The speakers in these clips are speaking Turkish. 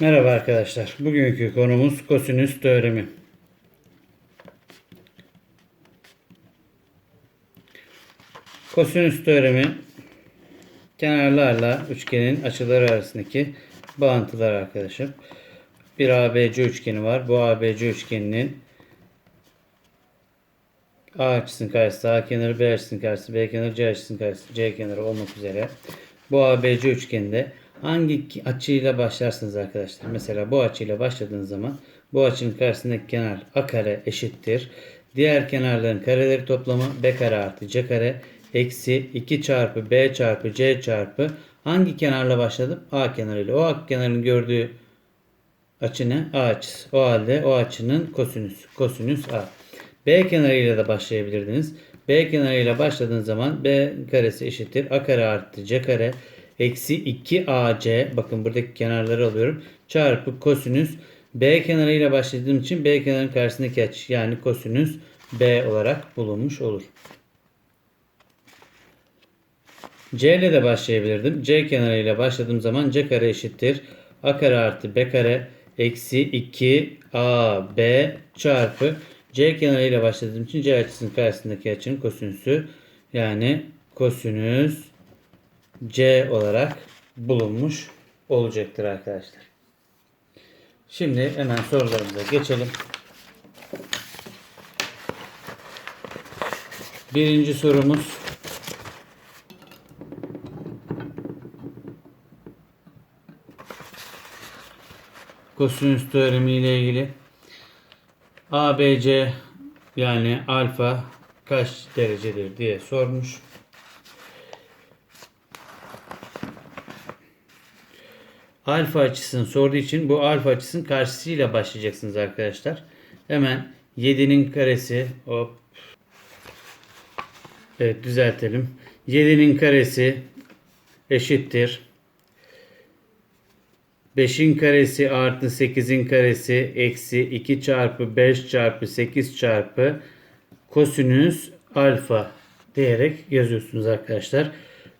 Merhaba arkadaşlar. Bugünkü konumuz kosinüs teoremi. Kosinüs teoremi kenarlarla üçgenin açıları arasındaki bağıntılar arkadaşım. Bir ABC üçgeni var. Bu ABC üçgeninin A açısının karşısı, A kenarı, B açısının karşısı, B kenarı, C açısının karşısı, C kenarı olmak üzere bu ABC üçgeninde hangi açıyla başlarsınız arkadaşlar? Mesela bu açıyla başladığınız zaman bu açının karşısındaki kenar A kare eşittir. Diğer kenarların kareleri toplamı B kare artı C kare eksi 2 çarpı B çarpı C çarpı hangi kenarla başladım? A kenarıyla. O A kenarın gördüğü açı ne? A açısı. O halde o açının kosinüs. Kosinüs A. B kenarıyla da başlayabilirdiniz. B kenarıyla başladığınız zaman B karesi eşittir. A kare artı C kare eksi 2AC bakın buradaki kenarları alıyorum. Çarpı kosinüs B kenarıyla başladığım için B kenarının karşısındaki açı yani kosinüs B olarak bulunmuş olur. C ile de başlayabilirdim. C kenarıyla başladığım zaman C kare eşittir. A kare artı B kare eksi 2 A B çarpı C kenarıyla başladığım için C açısının karşısındaki açının kosinüsü yani kosinüs C olarak bulunmuş olacaktır arkadaşlar. Şimdi hemen sorularımıza geçelim. Birinci sorumuz kosinüs teoremi ile ilgili ABC yani alfa kaç derecedir diye sormuş. Alfa açısını sorduğu için bu alfa açısının karşısıyla başlayacaksınız arkadaşlar. Hemen 7'nin karesi hop. Evet düzeltelim. 7'nin karesi eşittir. 5'in karesi artı 8'in karesi eksi 2 çarpı 5 çarpı 8 çarpı kosinüs alfa diyerek yazıyorsunuz arkadaşlar.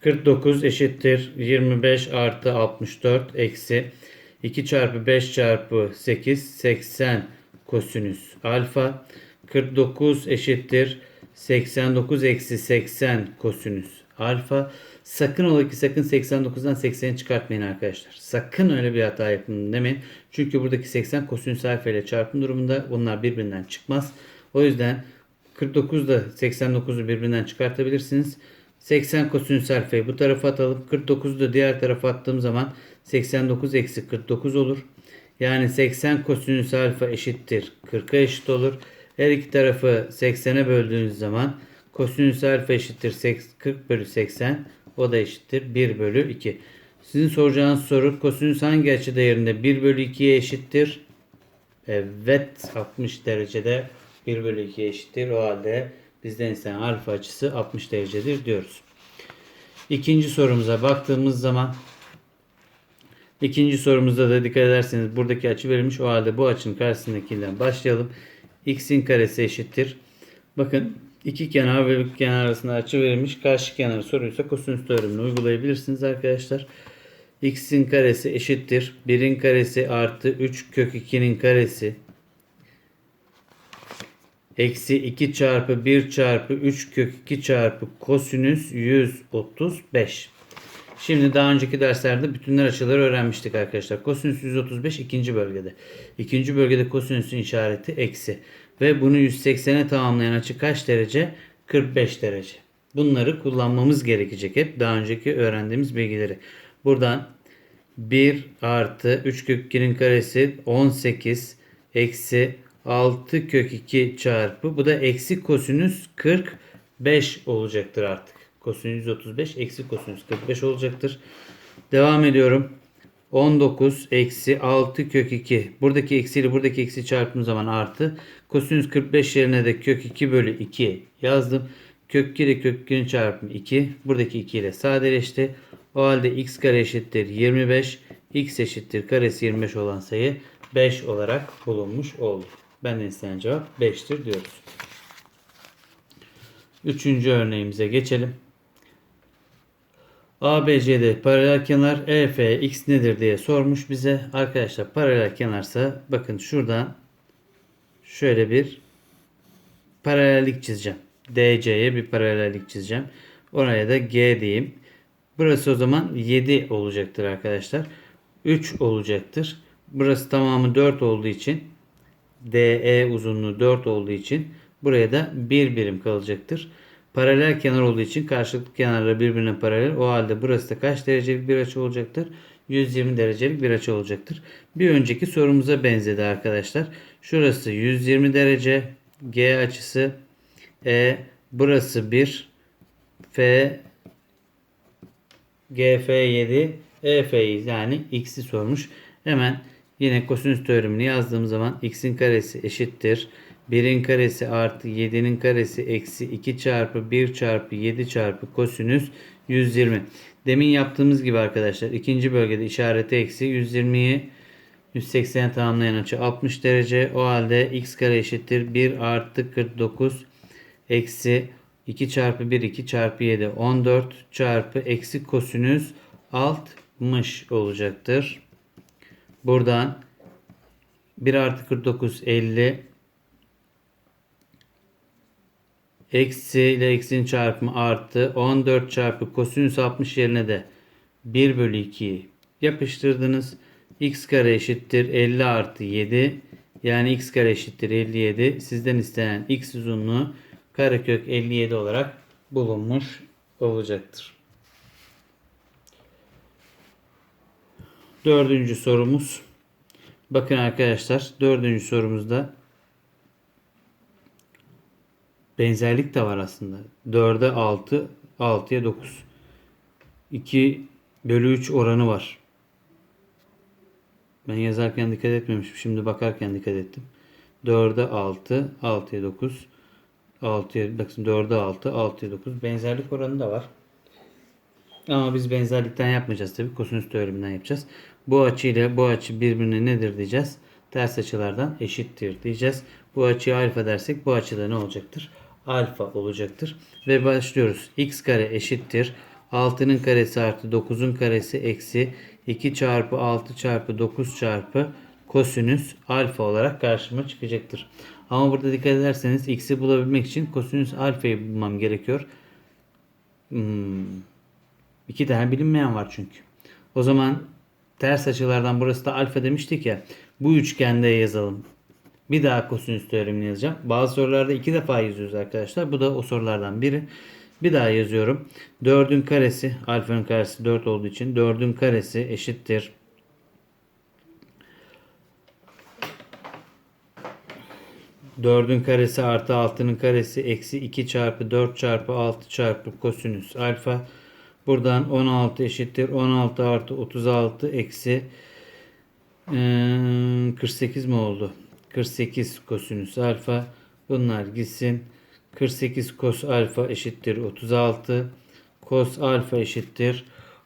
49 eşittir 25 artı 64 eksi 2 çarpı 5 çarpı 8 80 kosinüs alfa. 49 eşittir 89 eksi 80 kosinüs alfa. Sakın ola ki sakın 89'dan 80'i çıkartmayın arkadaşlar. Sakın öyle bir hata yapın demeyin. Çünkü buradaki 80 kosinüs alfa ile çarpım durumunda bunlar birbirinden çıkmaz. O yüzden 49 da 89'u birbirinden çıkartabilirsiniz. 80 kosinüs alfayı bu tarafa atalım. 49'u da diğer tarafa attığım zaman 89 eksi 49 olur. Yani 80 kosinüs alfa eşittir 40'a eşit olur. Her iki tarafı 80'e böldüğünüz zaman kosinüs alfa eşittir 40 bölü 80. O da eşittir 1 bölü 2. Sizin soracağınız soru kosinüs hangi açı değerinde 1 bölü 2'ye eşittir? Evet 60 derecede 1 bölü 2'ye eşittir. O halde bizden istenen alfa açısı 60 derecedir diyoruz. İkinci sorumuza baktığımız zaman ikinci sorumuzda da dikkat ederseniz buradaki açı verilmiş. O halde bu açının karşısındakinden başlayalım. x'in karesi eşittir. Bakın iki kenar ve bir kenar arasında açı verilmiş. Karşı kenarı soruysa kosinüs teoremini uygulayabilirsiniz arkadaşlar. x'in karesi eşittir. 1'in karesi artı 3 kök 2'nin karesi Eksi 2 çarpı 1 çarpı 3 kök 2 çarpı kosinüs 135. Şimdi daha önceki derslerde bütünler açıları öğrenmiştik arkadaşlar. Kosinüs 135 ikinci bölgede. İkinci bölgede kosinüsün işareti eksi. Ve bunu 180'e tamamlayan açı kaç derece? 45 derece. Bunları kullanmamız gerekecek hep daha önceki öğrendiğimiz bilgileri. Buradan 1 artı 3 kök 2'nin karesi 18 eksi 6 kök 2 çarpı bu da eksi kosinüs 45 olacaktır artık. Kosinüs 135 eksi kosinüs 45 olacaktır. Devam ediyorum. 19 eksi 6 kök 2. Buradaki eksi ile buradaki eksi çarptığım zaman artı. Kosinüs 45 yerine de kök 2 bölü 2 yazdım. Kök 2 ile kök 2'nin çarpımı 2. Buradaki 2 ile sadeleşti. O halde x kare eşittir 25. x eşittir karesi 25 olan sayı 5 olarak bulunmuş oldu. Benden istenen cevap 5'tir diyoruz. Üçüncü örneğimize geçelim. ABCD paralel kenar EF x nedir diye sormuş bize. Arkadaşlar paralel kenarsa bakın şuradan şöyle bir paralellik çizeceğim. DC'ye bir paralellik çizeceğim. Oraya da G diyeyim. Burası o zaman 7 olacaktır arkadaşlar. 3 olacaktır. Burası tamamı 4 olduğu için DE uzunluğu 4 olduğu için buraya da 1 birim kalacaktır. Paralel kenar olduğu için karşılıklı kenarlar birbirine paralel. O halde burası da kaç derecelik bir açı olacaktır? 120 derecelik bir açı olacaktır. Bir önceki sorumuza benzedi arkadaşlar. Şurası 120 derece G açısı E burası 1 F GF7 EF'yi yani x'i sormuş. Hemen yine kosinüs teoremini yazdığım zaman x'in karesi eşittir. 1'in karesi artı 7'nin karesi eksi 2 çarpı 1 çarpı 7 çarpı kosinüs 120. Demin yaptığımız gibi arkadaşlar ikinci bölgede işareti eksi 120'yi 180'e tamamlayan açı 60 derece. O halde x kare eşittir 1 artı 49 eksi 2 çarpı 1 2 çarpı 7 14 çarpı eksi kosinüs 60 olacaktır. Buradan 1 artı 49 50 eksi ile eksinin çarpımı artı 14 çarpı kosinüs 60 yerine de 1 bölü 2'yi yapıştırdınız. x kare eşittir 50 artı 7 yani x kare eşittir 57. Sizden istenen x uzunluğu karekök 57 olarak bulunmuş olacaktır. Dördüncü sorumuz. Bakın arkadaşlar dördüncü sorumuzda benzerlik de var aslında. 4'e 6, 6'ya 9. 2 bölü 3 oranı var. Ben yazarken dikkat etmemişim. Şimdi bakarken dikkat ettim. 4'e 6, 6'ya 9. 6'ya bakın 4'e 6, 6'ya 9. Benzerlik oranı da var. Ama biz benzerlikten yapmayacağız tabii. Kosinüs teoreminden yapacağız. Bu açı ile bu açı birbirine nedir diyeceğiz. Ters açılardan eşittir diyeceğiz. Bu açıyı alfa dersek bu açıda ne olacaktır? Alfa olacaktır. Ve başlıyoruz. x kare eşittir. 6'nın karesi artı 9'un karesi eksi 2 çarpı 6 çarpı 9 çarpı kosinüs alfa olarak karşıma çıkacaktır. Ama burada dikkat ederseniz x'i bulabilmek için kosinüs alfayı bulmam gerekiyor. Hmm. İki tane bilinmeyen var çünkü. O zaman ters açılardan burası da alfa demiştik ya. Bu üçgende yazalım. Bir daha kosinüs teoremini yazacağım. Bazı sorularda iki defa yazıyoruz arkadaşlar. Bu da o sorulardan biri. Bir daha yazıyorum. 4'ün karesi, alfanın karesi 4 olduğu için 4'ün karesi eşittir. Dördün karesi artı altının karesi eksi 2 çarpı 4 çarpı 6 çarpı kosinüs alfa. Buradan 16 eşittir. 16 artı 36 eksi ee, 48 mi oldu? 48 kosinüs alfa. Bunlar gitsin. 48 kos alfa eşittir 36. Kos alfa eşittir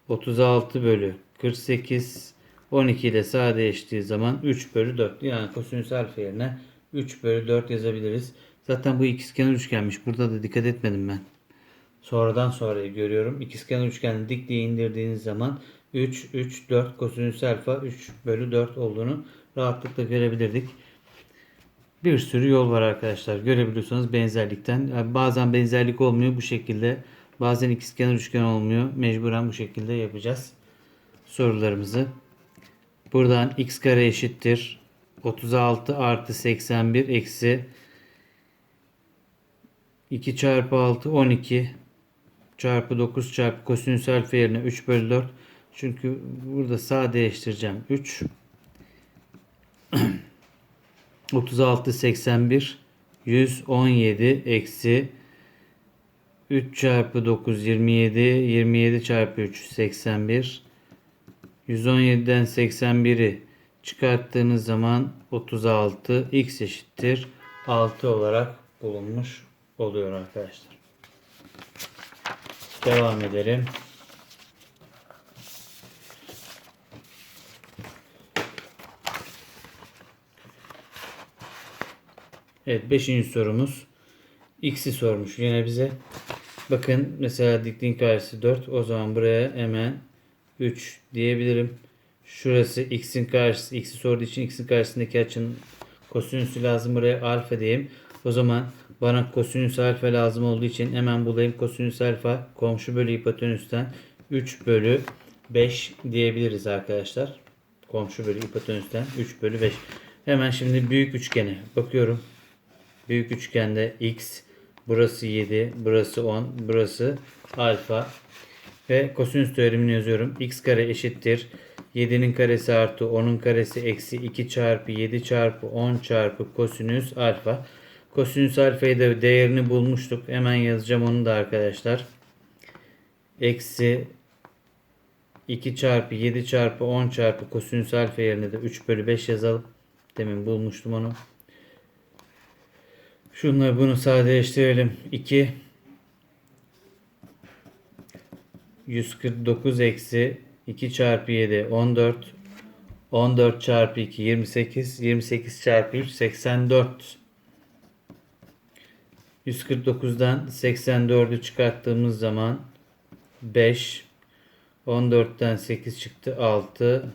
36 bölü 48. 12 ile sadeleştiği zaman 3 bölü 4. Yani kosinüs alfa yerine 3 bölü 4 yazabiliriz. Zaten bu ikizkenar üçgenmiş. Burada da dikkat etmedim ben. Sonradan sonrayı görüyorum. İkizkenar üçgeni dik diye indirdiğiniz zaman 3, 3, 4 kosinüs alfa 3 bölü 4 olduğunu rahatlıkla görebilirdik. Bir sürü yol var arkadaşlar. Görebiliyorsanız benzerlikten. Yani bazen benzerlik olmuyor bu şekilde. Bazen ikizkenar üçgen olmuyor. Mecburen bu şekilde yapacağız sorularımızı. Buradan x kare eşittir. 36 artı 81 eksi 2 çarpı 6 12 çarpı 9 çarpı kosinüs alfa yerine 3 bölü 4. Çünkü burada sadeleştireceğim. 3 36 81 117 eksi 3 çarpı 9 27 27 çarpı 3 81 117'den 81'i çıkarttığınız zaman 36 x eşittir 6 olarak bulunmuş oluyor arkadaşlar. Devam edelim. Evet 5. sorumuz. X'i sormuş yine bize. Bakın mesela dikliğin karşısı 4. O zaman buraya hemen 3 diyebilirim. Şurası x'in karşısı. x'i sorduğu için x'in karşısındaki açının kosinüsü lazım. Buraya alfa diyeyim. O zaman bana kosinüs alfa lazım olduğu için hemen bulayım. Kosinüs alfa komşu bölü hipotenüsten 3 bölü 5 diyebiliriz arkadaşlar. Komşu bölü hipotenüsten 3 bölü 5. Hemen şimdi büyük üçgene bakıyorum. Büyük üçgende x burası 7 burası 10 burası alfa ve kosinüs teoremini yazıyorum. x kare eşittir 7'nin karesi artı 10'un karesi eksi 2 çarpı 7 çarpı 10 çarpı kosinüs alfa. Kosinüs alfayı da değerini bulmuştuk. Hemen yazacağım onu da arkadaşlar. Eksi 2 çarpı 7 çarpı 10 çarpı kosinüs alfa yerine de 3 bölü 5 yazalım. Demin bulmuştum onu. Şunları bunu sadeleştirelim. 2 149 eksi 2 çarpı 7 14 14 çarpı 2 28 28 çarpı 3 84 149'dan 84'ü çıkarttığımız zaman 5 14'ten 8 çıktı 6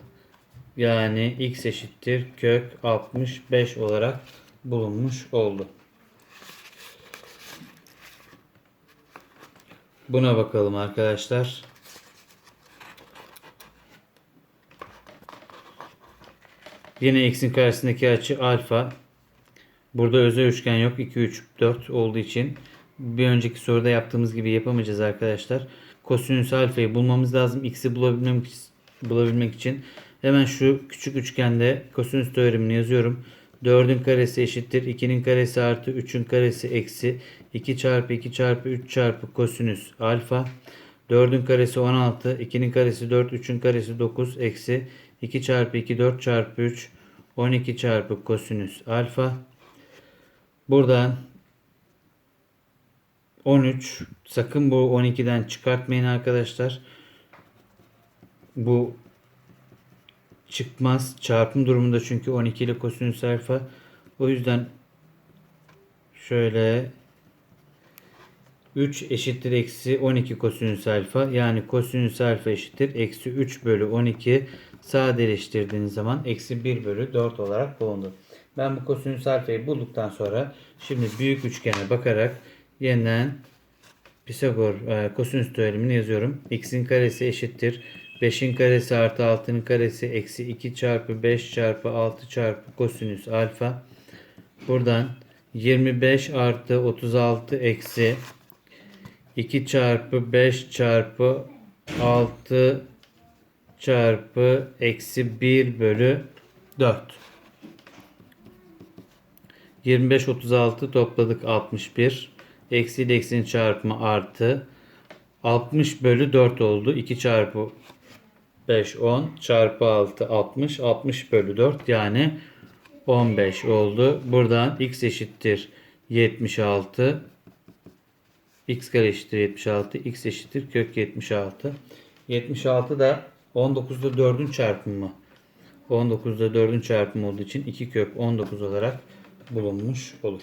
yani x eşittir kök 65 olarak bulunmuş oldu. Buna bakalım arkadaşlar. Yine x'in karşısındaki açı alfa. Burada özel üçgen yok. 2, 3, 4 olduğu için bir önceki soruda yaptığımız gibi yapamayacağız arkadaşlar. Kosinüs alfayı bulmamız lazım. X'i bulabilmek, bulabilmek için. Hemen şu küçük üçgende kosinüs teoremini yazıyorum. 4'ün karesi eşittir. 2'nin karesi artı 3'ün karesi eksi 2 çarpı 2 çarpı 3 çarpı kosinüs alfa. 4'ün karesi 16. 2'nin karesi 4. 3'ün karesi 9. Eksi 2 çarpı 2 4 çarpı 3 12 çarpı kosinüs alfa. Buradan 13. Sakın bu 12'den çıkartmayın arkadaşlar. Bu çıkmaz. Çarpım durumunda çünkü 12 ile kosinüs alfa. O yüzden şöyle 3 eşittir eksi 12 kosinüs alfa. Yani kosinüs alfa eşittir eksi 3 bölü 12 sadeleştirdiğiniz zaman eksi 1 bölü 4 olarak bulundu. Ben bu kosinüs alfayı bulduktan sonra şimdi büyük üçgene bakarak yeniden Pisagor e, kosinüs teoremini yazıyorum. x'in karesi eşittir. 5'in karesi artı 6'nın karesi eksi 2 çarpı 5 çarpı 6 çarpı kosinüs alfa. Buradan 25 artı 36 eksi 2 çarpı 5 çarpı 6 çarpı eksi 1 bölü 4. 25 36 topladık 61. Eksi ile eksinin çarpımı artı. 60 bölü 4 oldu. 2 çarpı 5 10 çarpı 6 60. 60 bölü 4 yani 15 oldu. Buradan x eşittir 76. x kare eşittir 76. x eşittir kök 76. 76 da 19'da 4'ün çarpımı. 19'da 4'ün çarpımı olduğu için 2 kök 19 olarak bulunmuş olur.